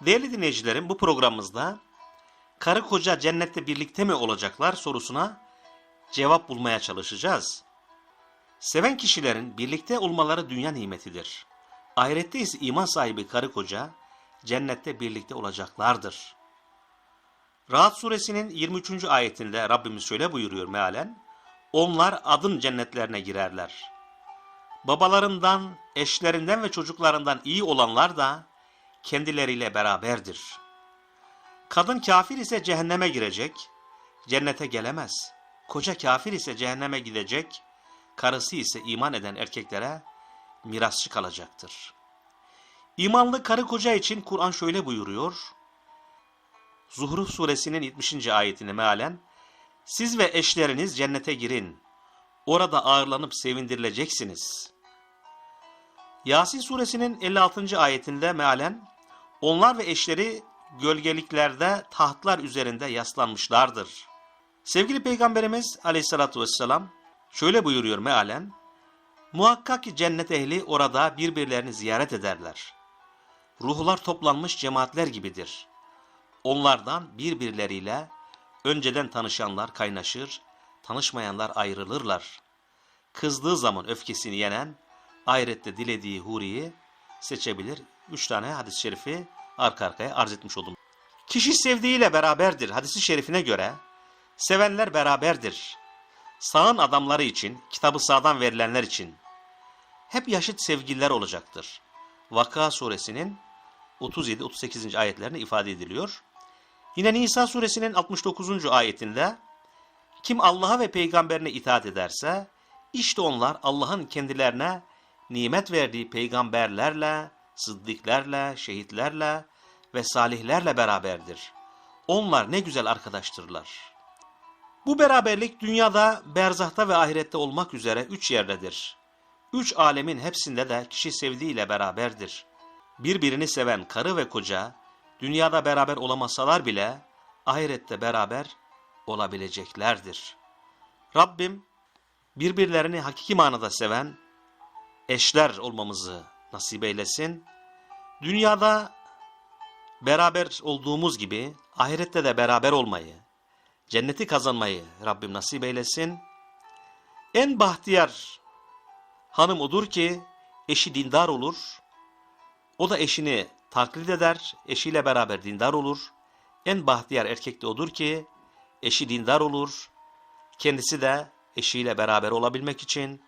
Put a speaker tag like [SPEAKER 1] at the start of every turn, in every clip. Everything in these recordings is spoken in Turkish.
[SPEAKER 1] Değerli dinleyicilerim bu programımızda karı koca cennette birlikte mi olacaklar sorusuna cevap bulmaya çalışacağız. Seven kişilerin birlikte olmaları dünya nimetidir. Ahirette ise iman sahibi karı koca cennette birlikte olacaklardır. Rahat suresinin 23. ayetinde Rabbimiz şöyle buyuruyor mealen. Onlar adın cennetlerine girerler. Babalarından, eşlerinden ve çocuklarından iyi olanlar da kendileriyle beraberdir. Kadın kafir ise cehenneme girecek, cennete gelemez. Koca kafir ise cehenneme gidecek, karısı ise iman eden erkeklere mirasçı kalacaktır. İmanlı karı koca için Kur'an şöyle buyuruyor. Zuhruf suresinin 70. ayetine mealen, Siz ve eşleriniz cennete girin, orada ağırlanıp sevindirileceksiniz. Yasin suresinin 56. ayetinde mealen, Onlar ve eşleri gölgeliklerde tahtlar üzerinde yaslanmışlardır. Sevgili Peygamberimiz aleyhissalatü vesselam şöyle buyuruyor mealen, Muhakkak ki cennet ehli orada birbirlerini ziyaret ederler. Ruhlar toplanmış cemaatler gibidir. Onlardan birbirleriyle önceden tanışanlar kaynaşır, tanışmayanlar ayrılırlar. Kızdığı zaman öfkesini yenen, ahirette dilediği huriyi seçebilir. Üç tane hadis-i şerifi arka arkaya arz etmiş oldum. Kişi sevdiğiyle beraberdir. Hadisi şerifine göre sevenler beraberdir. Sağın adamları için, kitabı sağdan verilenler için hep yaşıt sevgililer olacaktır. Vaka suresinin 37-38. ayetlerine ifade ediliyor. Yine Nisa suresinin 69. ayetinde kim Allah'a ve peygamberine itaat ederse işte onlar Allah'ın kendilerine nimet verdiği peygamberlerle, sıddıklerle, şehitlerle ve salihlerle beraberdir. Onlar ne güzel arkadaştırlar. Bu beraberlik dünyada, berzahta ve ahirette olmak üzere üç yerdedir. Üç alemin hepsinde de kişi sevdiğiyle beraberdir. Birbirini seven karı ve koca, dünyada beraber olamasalar bile ahirette beraber olabileceklerdir. Rabbim birbirlerini hakiki manada seven eşler olmamızı nasip eylesin. Dünyada beraber olduğumuz gibi ahirette de beraber olmayı, cenneti kazanmayı Rabbim nasip eylesin. En bahtiyar hanım odur ki eşi dindar olur. O da eşini taklit eder, eşiyle beraber dindar olur. En bahtiyar erkek de odur ki eşi dindar olur. Kendisi de eşiyle beraber olabilmek için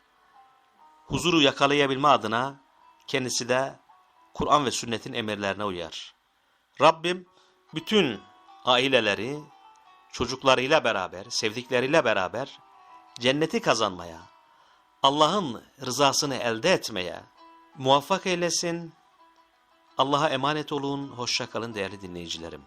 [SPEAKER 1] huzuru yakalayabilme adına kendisi de Kur'an ve sünnetin emirlerine uyar. Rabbim bütün aileleri çocuklarıyla beraber, sevdikleriyle beraber cenneti kazanmaya, Allah'ın rızasını elde etmeye muvaffak eylesin. Allah'a emanet olun. Hoşça kalın değerli dinleyicilerim.